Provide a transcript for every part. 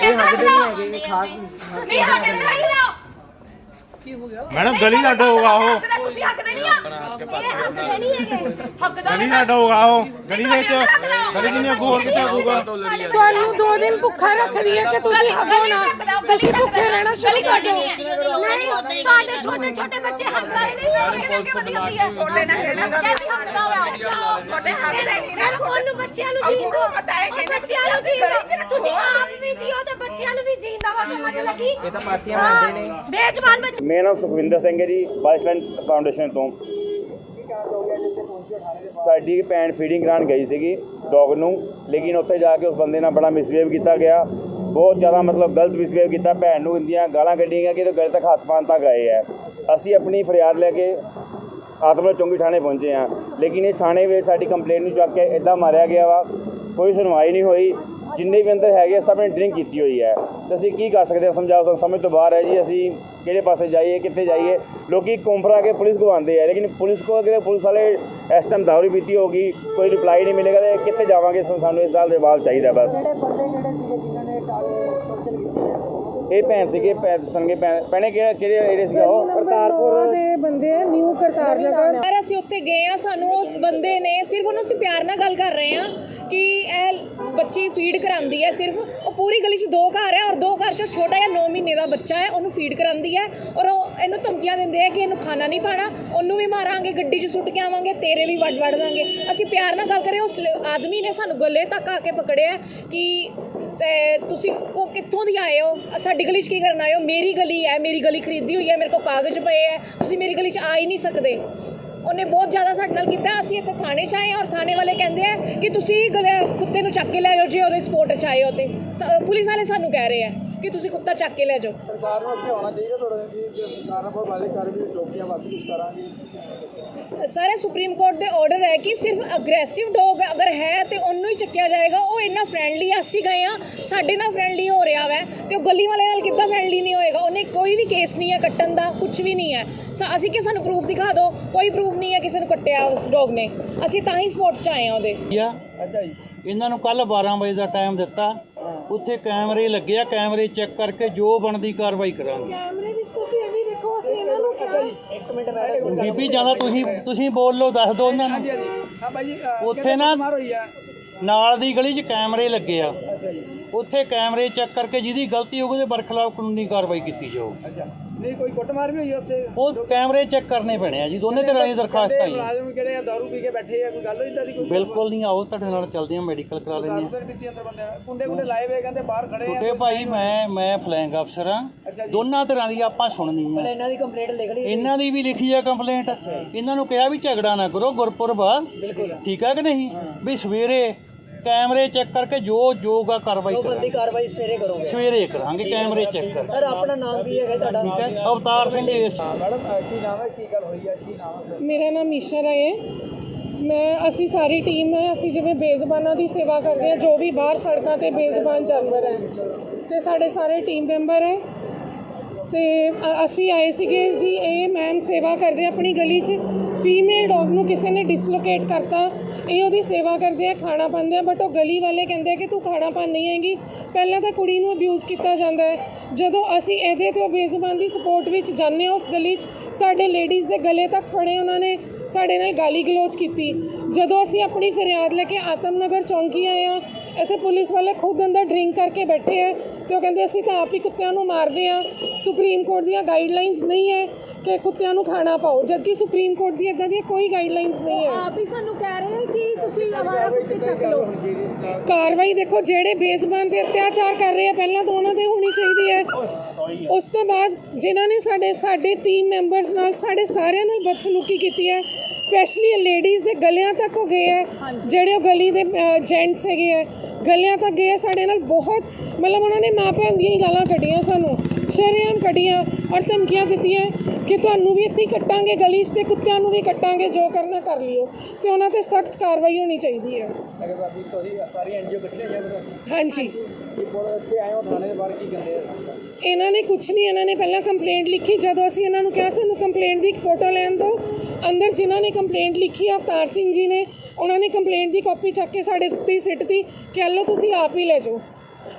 ਇਹ ਨਾਲ ਨਹੀਂ ਹੈਗੇ ਖਾ ਤੁਸੀਂ ਸਾਡੇ ਨਾਲ ਹੀ ਮੈਡਮ ਗਲੀ ਅੱਡ ਹੋਊਗਾ ਉਹ ਤੁਸੀਂ ਹੱਕਦੇ ਨਹੀਂ ਆ। ਇਹ ਹੱਕਦੇ ਨਹੀਂ ਹੈਗੇ। ਹੱਕਦਾਰ ਗਲੀ ਅੱਡ ਹੋਊਗਾ ਉਹ ਗਲੀ ਵਿੱਚ ਗਲੀ ਜਿੰਨੀ ਗੋਲ ਕਿਤਾ ਹੋਊਗਾ ਤੁਹਾਨੂੰ ਦੋ ਦਿਨ ਭੁੱਖਾ ਰੱਖਦੀ ਹੈ ਕਿ ਤੁਸੀਂ ਹੱਗੋ ਨਾ? ਤੁਸੀਂ ਭੁੱਖੇ ਰਹਿਣਾ ਸ਼ੁਰੂ ਕਰ ਦਿਓ। ਨਹੀਂ ਤੁਹਾਡੇ ਛੋਟੇ ਛੋਟੇ ਬੱਚੇ ਹੱਕਦਾਰ ਨਹੀਂ ਹੈ ਕਿ ਵਧੀ ਹੁੰਦੀ ਹੈ ਛੋਟੇ ਨਾ ਖੇਡਣਾ ਕੈਸੀ ਹੱਕਦਾ ਹੋਇਆ ਛੋਟੇ ਹੱਕਦੇ ਨਹੀਂ ਬੱਚਿਆਂ ਨੂੰ ਜੀਣ ਦਿਓ ਪਤਾ ਹੈ ਕਿ ਬੱਚਿਆਂ ਨੂੰ ਜੀਣ ਦਿਓ ਤੁਸੀਂ ਆਪ ਵੀ ਜੀਓ ਤੇ ਬੱਚਿਆਂ ਨੂੰ ਵੀ ਜੀਣ ਦਾ ਵਾ ਸਮਝ ਲੱਗੀ? ਇਹ ਤਾਂ ਪਾਤੀਆਂ ਬਣਦੇ ਨੇ। ਬੇਜਮਾਨ ਬੱਚੇ। ਮੇਰਾ ਨਾਮ ਸੁਖਵਿੰਦਰ ਸਿੰਘ ਹੈ ਜੀ ਬਾਈਸਲੈਂਡ ਫਾਊਂਡੇਸ਼ਨ ਤੋਂ। ਸਾਡੀ ਭੈਣ ਫੀਡਿੰਗ ਕਰਾਉਣ ਗਈ ਸੀਗੀ ਡੌਗ ਨੂੰ, ਲੇਕਿਨ ਉੱਥੇ ਜਾ ਕੇ ਉਸ ਬੰਦੇ ਨਾਲ ਬੜਾ ਮਿਸਬੀਹੇਵ ਕੀਤਾ ਗਿਆ। ਬਹੁਤ ਜ਼ਿਆਦਾ ਮਤਲਬ ਗਲਤ ਮਿਸਬੀਹੇਵ ਕੀਤਾ, ਭੈਣ ਨੂੰ ਇੰਦੀਆਂ ਗਾਲਾਂ ਕੱਢੀਆਂ ਗਿਆ ਕਿ ਤੇ ਗਲੇ ਤੱਕ ਹੱਥ ਪਾਉਣ ਤੱਕ ਆਏ ਹੈ ਅਸੀਂ ਆਪਣੀ ਫਰਿਆਦ ਲੈ ਕੇ ਆਤਮਾ ਚੌਂਕੀ ਥਾਣੇ ਪਹੁੰਚੇ ਹਾਂ। ਲੇਕਿਨ ਇਹ ਥਾਣੇ ਵਿੱਚ ਸਾਡੀ ਕੰਪਲੇਂਟ ਨੂੰ ਚੱਕ ਕੇ ਇਦਾਂ ਮਾਰਿਆ ਗਿਆ ਵਾ, ਕੋਈ ਸੁਣਵਾਈ ਨਹੀਂ ਹੋਈ। ਜਿੰਨੇ ਵੀ ਅੰਦਰ ਹੈਗੇ ਆ, ਸਭ ਨੇ ਡਰਿੰਕ ਕੀਤੀ ਹੋਈ ਹੈ। ਤੇ ਅਸੀਂ ਕੀ ਕਰ ਸਕਦੇ ਹਾਂ ਸਮਝਾਓ ਸਾਨੂੰ ਸਮਝ ਤੋਂ ਬਾਹਰ ਹੈ ਜੀ ਅਸੀਂ ਕਿਹੜੇ ਪਾਸੇ ਜਾਈਏ ਕਿੱਥੇ ਜਾਈਏ। ਲੋਕੀ ਕੋਂਫਰਾ ਕੇ ਪੁਲਿਸ ਕੋ ਆ ਲੇਕਿਨ ਪੁਲਿਸ ਕੋ ਅਗਰ ਪੁਲਿਸ ਵਾਲੇ ਇਸ ਟਾਈਮ ਦਾਰੂ ਪੀਤੀ ਹੋਗੀ ਕੋਈ ਰਿਪਲਾਈ ਨਹੀਂ ਮਿਲੇਗਾ ਤੇ ਕਿੱਥੇ ਜਾਵਾਂਗੇ ਸਾਨੂੰ ਇਸ ਗੱਲ ਦੇ ਜਵਾਬ ਚਾਹੀਦਾ ਬਸ। ਇਹ ਭੈਣ ਸੀਗੇ ਭੈਣ ਸੰਗੇ ਭੈਣੇ ਕਿਹੜੇ ਕਿਹੜੇ ਏਰੀਆ ਸੀਗਾ ਉਹ? ਕਰਤਾਰਪੁਰ। ਦੇ ਬੰਦੇ ਆ ਨਿਊ ਕਰਤਾਰ ਨਗਰ ਅਸੀਂ ਉੱਥੇ ਗਏ ਆ ਸਾਨੂੰ ਉਸ ਬੰਦੇ ਨੇ ਸਿਰਫ ਉਹਨੂੰ ਅਸੀਂ ਪਿਆਰ ਨਾਲ ਗੱਲ ਕਰ ਰਹੇ ਆ। ਕਿ ਇਹ ਬੱਚੀ ਫੀਡ ਕਰਾਂਦੀ ਹੈ ਸਿਰਫ, ਉਹ ਪੂਰੀ ਗਲੀ 'ਚ ਦੋ ਘਰ ਹੈ ਔਰ ਦੋ ਘਰ 'ਚੋਂ ਛੋਟਾ ਜਿਹਾ 9 ਮਹੀਨੇ ਦਾ ਬੱਚਾ ਹੈ, ਉਹਨੂੰ ਫੀਡ ਕਰਾਂਦੀ ਹੈ ਔਰ ਉਹ ਇਹਨੂੰ ਧਮਕੀਆਂ ਦਿੰਦੇ ਆ ਕਿ ਇਹਨੂੰ ਖਾਣਾ ਨਹੀਂ ਪਾਣਾ, ਉਹਨੂੰ ਵੀ ਮਾਰਾਂਗੇ, ਗੱਡੀ 'ਚ ਸੁੱਟ ਕੇ ਆਵਾਂਗੇ, ਤੇਰੇ ਵੀ ਵੱਢ ਵੱਢ ਦਾਂਗੇ। ਅਸੀਂ ਪਿਆਰ ਨਾਲ ਗੱਲ ਕਰੇ ਉਸ ਆਦਮੀ ਨੇ ਸਾਨੂੰ ਗਲੇ ਤੱਕ ਆ ਕੇ ਪਕੜਿਆ ਕਿ ਤੇ ਤੁਸੀਂ ਕੋ, ਕਿੱਥੋਂ ਦੀ ਆਏ ਹੋ? ਸਾਡੀ ਗਲੀ 'ਚ ਕੀ ਕਰਨ ਆਏ ਹੋ? ਮੇਰੀ ਗਲੀ ਹੈ, ਮੇਰੀ ਗਲੀ ਖਰੀਦੀ ਹੋਈ ਹੈ, ਮੇਰੇ ਕੋਲ ਕਾਗਜ਼ ਪਏ ਹੈ, ਤੁਸੀਂ ਮੇਰੀ ਗਲੀ 'ਚ ਆ ਹੀ ਨਹੀਂ ਸਕਦੇ। ਉਹਨੇ ਬਹੁਤ ਜ਼ਿਆਦਾ ਸਾਡੇ ਨਾਲ ਕੀਤਾ। ਅਸੀਂ ਇੱਥੇ ਥਾਣੇ 'ਚ ਆਏ ਔਰ ਥਾਣੇ ਵਾਲੇ ਕਹਿੰਦੇ ਆ ਕਿ ਤੁਸੀਂ ਗਲੇ ਕੁੱਤੇ ਨੂੰ ਚੱਕ ਕੇ ਲੈ ਜਾਓ, ਜੇ ਉਹਦੇ ਸਪੋਰਟ 'ਚ ਆਏ ਹੋ ਤੇ। ਤਾਂ ਪੁਲਿਸ ਵਾਲੇ ਸਾਨੂੰ ਕਹਿ ਰਹੇ ਆ। ਕਿ ਤੁਸੀਂ ਕੁੱਤਾ ਚੱਕ ਕੇ ਲੈ ਜਾਓ। ਸਰਕਾਰ ਨੂੰ ਅੱਗੇ ਆਉਣਾ ਚਾਹੀਦਾ ਥੋੜਾ ਜੀ ਜੇ ਸਰਕਾਰ ਨਾਲ ਬਾਲੇ ਕਰ ਵੀ ਵਾਸਤੇ ਕੁਝ ਕਰਾਂਗੇ। ਸਾਰੇ ਸੁਪਰੀਮ ਕੋਰਟ ਦੇ ਆਰਡਰ ਹੈ ਕਿ ਸਿਰਫ ਅਗਰੈਸਿਵ ਡੌਗ ਅਗਰ ਹੈ ਤੇ ਉਹਨੂੰ ਹੀ ਚੱਕਿਆ ਜਾਏਗਾ ਉਹ ਇੰਨਾ ਫ੍ਰੈਂਡਲੀ ਅਸੀਂ ਗਏ ਆ ਸਾਡੇ ਨਾਲ ਫ੍ਰੈਂਡਲੀ ਹੋ ਰਿਹਾ ਵੈ ਤੇ ਉਹ ਗਲੀ ਵਾਲੇ ਨਾਲ ਕਿੱਦਾਂ ਫ੍ਰੈਂਡਲੀ ਨਹੀਂ ਹੋਏਗਾ? ਉਹਨੇ ਕੋਈ ਵੀ ਕੇਸ ਨਹੀਂ ਹੈ ਕੱਟਣ ਦਾ ਕੁਝ ਵੀ ਨਹੀਂ ਹੈ। ਸੋ ਅਸੀਂ ਕਿ ਸਾਨੂੰ ਪ੍ਰੂਫ ਦਿਖਾ ਦਿਓ ਕੋਈ ਪ੍ਰੂਫ ਨਹੀਂ ਹੈ ਕਿਸੇ ਨੂੰ ਕੱਟਿਆ ਉਸ ਡੌਗ ਨੇ। ਅਸੀਂ ਤਾਂ ਹੀ ਸਪੋਰਟ 'ਚ ਆਏ ਆ ਉਹਦੇ। ਅੱਛਾ ਜੀ। ਇਹਨਾਂ ਨੂੰ ਕੱਲ 12 ਵਜੇ ਦਾ ਟਾਈਮ ਦਿੱਤਾ। ਉੱਥੇ ਕੈਮਰੇ ਲੱਗੇ ਆ ਕੈਮਰੇ ਚੈੱਕ ਕਰਕੇ ਜੋ ਬਣਦੀ ਕਾਰਵਾਈ ਕਰਾਂਗੇ। ਕੈਮਰੇ ਵਿੱਚ ਤੁਸੀਂ ਇਹ ਵੀ ਦੇਖੋ ਅਸੀਂ ਇਹਨਾਂ ਨੂੰ ਕਿਹਾ ਬੀਬੀ ਜ਼ਿਆਦਾ ਤੁਸੀਂ ਤੁਸੀਂ ਬੋਲ ਲਓ ਦੱਸ ਦਿਓ ਉਹਨਾਂ ਨੂੰ। ਹਾਂ ਬਾਈ ਜੀ ਉੱਥੇ ਨਾ ਨਾਲ ਦੀ ਗਲੀ 'ਚ ਕੈਮਰੇ ਲੱਗੇ ਆ। ਉੱਥੇ ਕੈਮਰੇ ਚੈੱਕ ਕਰਕੇ ਜਿਹਦੀ ਗਲਤੀ ਹੋਊਗੀ ਉਹਦੇ ਬਰਖਲਾਫ ਕਾਨੂੰਨੀ ਕਾਰਵਾਈ ਕੀਤੀ ਜਾਊ ਅੱਛਾ। ਨਹੀਂ ਕੋਈ ਕੁੱਟਮਾਰ ਵੀ ਹੋਈ ਉੱਥੇ? ਉਹ ਕੈਮਰੇ ਚੈੱਕ ਕਰਨੇ ਪੈਣੇ ਆ ਜੀ ਦੋਨੇ ਤਰ੍ਹਾਂ ਦੀ ਦਰਖਾਸਤ ਆਈ ਹੈ ਮੁਲਾਜ਼ਮ ਕਿਹੜੇ ਆ ਦਾਰੂ ਪੀ ਕੇ ਬੈਠੇ ਆ ਕੋਈ ਗੱਲ ਇਦਾਂ ਦੀ ਕੋਈ? ਬਿਲਕੁਲ ਨਹੀਂ ਆਓ ਤੁਹਾਡੇ ਨਾਲ ਚੱਲਦੇ ਆ ਮੈਡੀਕਲ ਕਰਾ ਲੈਂਦੇ ਆ ਕੁੰਡੇ ਕੁੰਡੇ ਲਾਏ ਹੋਏ ਕਹਿੰਦੇ ਬਾਹਰ ਖੜੇ ਆ ਛੋਟੇ ਭਾਈ ਮੈਂ ਮੈਂ ਫਲੈਂਗ ਅਫਸਰ ਆ ਦੋਨਾਂ ਤਰ੍ਹਾਂ ਦੀ ਆਪਾਂ ਸੁਣਨੀ ਆ। ਇਹਨਾਂ ਦੀ ਕੰਪਲੇਂਟ ਲਿਖ ਲਈ ਇਹਨਾਂ ਦੀ ਵੀ ਲਿਖੀ ਆ ਕੰਪਲੇਂਟ ਇਹਨਾਂ ਨੂੰ ਕਿਹਾ ਵੀ ਝਗੜਾ ਨਾ ਕਰੋ ਗੁਰਪੁਰਬ ਠੀਕ ਆ ਕਿ ਨਹੀਂ? ਵੀ ਸਵੇਰੇ ਕੈਮਰੇ ਚੈੱਕ ਕਰਕੇ ਜੋ ਜੋਗਾ ਕਾਰਵਾਈ ਕਰਾਂਗੇ। ਕਾਰਵਾਈ ਸਵੇਰੇ ਕਰੋਗੇ। ਸਵੇਰੇ ਕਰਾਂਗੇ ਕੈਮਰੇ ਚੈੱਕ ਕਰ ਸਰ ਆਪਣਾ ਨਾਮ ਕੀ ਹੈਗਾ ਤੁਹਾਡਾ? ਠੀਕ ਹੈ ਅਵਤਾਰ ਸਿੰਘ ਇਸ। ਮੈਡਮ ਕੀ ਨਾਮ ਹੈ? ਕੀ ਗੱਲ ਹੋਈ ਆ ਕੀ ਨਾਮ ਹੈ? ਮੇਰਾ ਨਾਮ ਈਸ਼ਾ ਰਾਏ ਹੈ। ਮੈਂ ਅਸੀਂ ਸਾਰੀ ਟੀਮ ਹੈ ਅਸੀਂ ਜਿਵੇਂ ਬੇਜ਼ਬਾਨਾਂ ਦੀ ਸੇਵਾ ਕਰਦੇ ਹਾਂ ਜੋ ਵੀ ਬਾਹਰ ਸੜਕਾਂ ਤੇ ਬੇਜ਼ਬਾਨ ਜਾਨਵਰ ਹੈ ਤੇ ਸਾਡੇ ਸਾਰੇ ਟੀਮ ਮੈਂਬਰ ਹੈ। ਤੇ ਅਸੀਂ ਆਏ ਸੀਗੇ ਜੀ ਇਹ ਮੈਮ ਸੇਵਾ ਕਰਦੇ ਆਪਣੀ ਗਲੀ 'ਚ। ਫੀਮੇਲ ਡੌਗ ਨੂੰ ਕਿਸੇ ਨੇ ਡਿਸਲੋਕੇਟ ਕਰਤਾ। ਇਹ ਉਹਦੀ ਸੇਵਾ ਕਰਦੇ ਆ, ਖਾਣਾ ਪਾਉਂਦੇ ਆ ਬਟ ਉਹ ਗਲੀ ਵਾਲੇ ਕਹਿੰਦੇ ਆ ਕਿ ਤੂੰ ਖਾਣਾ ਪਾਣ ਨਹੀਂ ਆਏਗੀ। ਪਹਿਲਾਂ ਤਾਂ ਕੁੜੀ ਨੂੰ ਅਬਿਊਜ਼ ਕੀਤਾ ਜਾਂਦਾ ਹੈ। ਜਦੋਂ ਅਸੀਂ ਇਹਦੇ ਤੇ ਉਹ ਬੇਜ਼ੁਬਾਨ ਦੀ ਸਪੋਰਟ ਵਿੱਚ ਜਾਂਦੇ ਹਾਂ ਉਸ ਗਲੀ 'ਚ, ਸਾਡੇ ਲੇਡੀਜ਼ ਦੇ ਗਲੇ ਤੱਕ ਫੜੇ ਉਹਨਾਂ ਨੇ, ਸਾਡੇ ਨਾਲ ਗਾਲੀ ਗਲੋਚ ਕੀਤੀ। ਜਦੋਂ ਅਸੀਂ ਆਪਣੀ ਫਰਿਆਦ ਲੈ ਕੇ ਆਤਮ ਨਗਰ ਚੌਂਕੀ ਆਏ ਆ ਇੱਥੇ ਪੁਲਿਸ ਵਾਲੇ ਖੁਦ ਅੰਦਰ ਡਰਿੰਕ ਕਰਕੇ ਬੈਠੇ ਆ ਤੇ ਉਹ ਕਹਿੰਦੇ ਅਸੀਂ ਤਾਂ ਆਪ ਹੀ ਕੁੱਤਿਆਂ ਨੂੰ ਮਾਰਦੇ ਆ। ਸੁਪਰੀਮ ਕੋਰਟ ਦੀਆਂ ਗਾਈਡਲਾਈਨਸ ਨਹੀਂ ਹੈ ਕਿ ਕੁੱਤਿਆਂ ਨੂੰ ਖਾਣਾ ਪਾਓ, ਜਦਕਿ ਸੁਪਰੀਮ ਕੋਰਟ ਦੀ ਇਦਾਂ ਦੀਆਂ ਕੋਈ ਗਾਈਡਲਾਈਨਸ ਨਹੀਂ ਹੈ। ਆਪ ਹੀ ਸਾਨੂੰ ਕਹਿ ਰਹੇ ਕਿ ਤੁਸੀਂ ਹਮਾਰਾ ਕੁੱਤੇ ਚੱਕ ਲਓ। ਕਾਰਵਾਈ ਦੇਖੋ ਜਿਹੜੇ ਬੇਜ਼ਬਾਨ ਤੇ ਅਤਿਆਚਾਰ ਕਰ ਰਹੇ ਆ ਪਹਿਲਾਂ ਤਾਂ ਉਹਨਾਂ ਤੇ ਹੋਣੀ ਚਾਹੀਦੀ ਹੈ। ਉਸ ਤੋਂ ਬਾਅਦ ਜਿਨ੍ਹਾਂ ਨੇ ਸਾਡੇ ਸਾਡੇ ਟੀਮ ਮੈਂਬਰਸ ਨਾਲ ਸਾਡੇ ਸਾਰਿਆਂ ਨਾਲ ਬਦਸਲੂਕੀ ਕੀਤੀ ਹੈ ਸਪੈਸ਼ਲੀ ਲੇਡੀਜ਼ ਦੇ ਗਲਿਆਂ ਤੱਕ ਉਹ ਗਏ ਹੈ ਜਿਹੜੇ ਉਹ ਗਲੀ ਦੇ ਜੈਂਟਸ ਹੈਗੇ ਹੈ ਗਲਿਆਂ ਤੱਕ ਗਏ ਹੈ ਸਾਡੇ ਨਾਲ ਬਹੁਤ ਮਤਲਬ ਉਹਨਾਂ ਨੇ ਮਾਂ ਭੈਣ ਦੀਆਂ ਹੀ ਗਾਲਾਂ ਕੱਢੀਆਂ ਸਾਨੂੰ। ਸ਼ਰੇਆਮ ਕੱਢੀਆਂ ਔਰ ਧਮਕੀਆਂ ਦਿੱਤੀਆਂ ਕਿ ਤੁਹਾਨੂੰ ਵੀ ਇੱਥੇ ਕੱਟਾਂਗੇ ਗਲੀ 'ਚ ਤੇ ਕੁੱਤਿਆਂ ਨੂੰ ਵੀ ਕੱਟਾਂਗੇ ਜੋ ਕਰਨਾ ਕਰ ਲਿਓ। ਤੇ ਉਹਨਾਂ ਤੇ ਸਖਤ ਕਾਰਵਾਈ ਹੋਣੀ ਚਾਹੀਦੀ ਹੈ ਅਗਰ ਬਾਕੀ ਤੁਸੀਂ ਸਾਰੀ ਐਨਜੀਓ ਇਕੱਠੇ ਹੋਈਆਂ ਫਿਰ? ਹਾਂਜੀ। ਇਹਨਾਂ ਨੇ ਕੁਝ ਨਹੀਂ ਇਹਨਾਂ ਨੇ ਪਹਿਲਾਂ ਕੰਪਲੇਂਟ ਲਿਖੀ। ਜਦੋਂ ਅਸੀਂ ਇਹਨਾਂ ਨੂੰ ਕਿਹਾ ਸਾਨੂੰ ਕੰਪਲੇਂਟ ਦੀ ਇੱਕ ਫੋਟੋ ਲੈਣ ਦਿਓ। ਅੰਦਰ ਜਿਨ੍ਹਾਂ ਨੇ ਕੰਪਲੇਂਟ ਲਿਖੀ ਅਵਤਾਰ ਸਿੰਘ ਜੀ ਨੇ ਉਹਨਾਂ ਨੇ ਕੰਪਲੇਂਟ ਦੀ ਕਾਪੀ ਚੱਕ ਕੇ ਸਾਡੇ ਉੱਤੇ ਹੀ ਸਿੱਟਤੀ ਕਿ ਲਓ ਤੁਸੀਂ ਆਪ ਹੀ ਲੈ ਜਾਓ।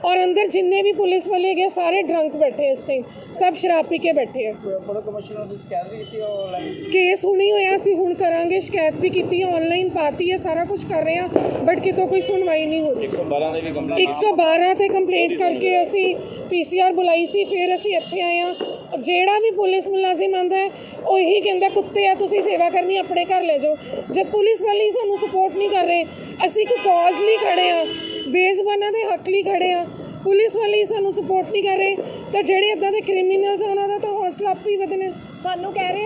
ਔਰ ਅੰਦਰ ਜਿੰਨੇ ਵੀ ਪੁਲਿਸ ਵਾਲੇ ਹੈਗੇ ਸਾਰੇ ਡਰੰਕ ਬੈਠੇ ਇਸ ਟਾਈਮ ਸਭ ਸ਼ਰਾਬ ਪੀ ਕੇ ਬੈਠੇ ਆ। ਪੁਲਿਸ ਕਮਿਸ਼ਨਰ ਦੀ ਸ਼ਿਕਾਇਤ ਵੀ ਕੀਤੀ ਆਨਲਾਈਨ ਕੇਸ ਹੁਣੀ ਹੋਇਆ ਸੀ ਹੁਣ ਕਰਾਂਗੇ ਸ਼ਿਕਾਇਤ ਵੀ ਕੀਤੀ ਆਨਲਾਈਨ ਪਾਤੀ ਹੈ ਸਾਰਾ ਕੁਝ ਕਰ ਰਹੇ ਹਾਂ ਬਟ ਕਿਤੋਂ ਕੋਈ ਸੁਣਵਾਈ ਨਹੀਂ ਹੋ ਰਹੀ 112 ਦੇ ਵੀ ਕੰਪਲੇਂਟ 112 ਤੇ ਕੰਪਲੇਂਟ ਕਰਕੇ ਅਸੀਂ ਪੀਸੀਆਰ ਬੁਲਾਈ ਸੀ ਫਿਰ ਅਸੀਂ ਇੱਥੇ ਆਏ ਹਾਂ ਜਿਹੜਾ ਵੀ ਪੁਲਿਸ ਮੁਲਾਜ਼ਮ ਆਂਦਾ ਉਹ ਇਹੀ ਕਹਿੰਦਾ ਕੁੱਤੇ ਆ ਤੁਸੀਂ ਸੇਵਾ ਕਰਨੀ ਆਪਣੇ ਘਰ ਲੈ ਜਾਓ। ਜਦ ਪੁਲਿਸ ਵਾਲੇ ਹੀ ਸਾਨੂੰ ਸਪੋਰਟ ਨਹੀਂ ਕਰ ਰਹੇ ਅਸੀਂ ਇੱਕ ਕਾਜ਼ ਲਈ ਖੜੇ ਆ ਬੇਜ਼ਬਾਨਾਂ ਦੇ ਹੱਕ ਲਈ ਖੜੇ ਆ। ਪੁਲਿਸ ਵਾਲੇ ਹੀ ਸਾਨੂੰ ਸਪੋਰਟ ਨਹੀਂ ਕਰ ਰਹੇ। ਤਾਂ ਜਿਹੜੇ ਇਦਾਂ ਦੇ ਕ੍ਰਿਮੀਨਲਸ ਆ, ਉਹਨਾਂ ਦਾ ਤਾਂ ਹੌਸਲਾ ਆਪੇ ਹੀ ਵਧਣਾ। ਸਾਨੂੰ ਕਹਿ ਰਹੇ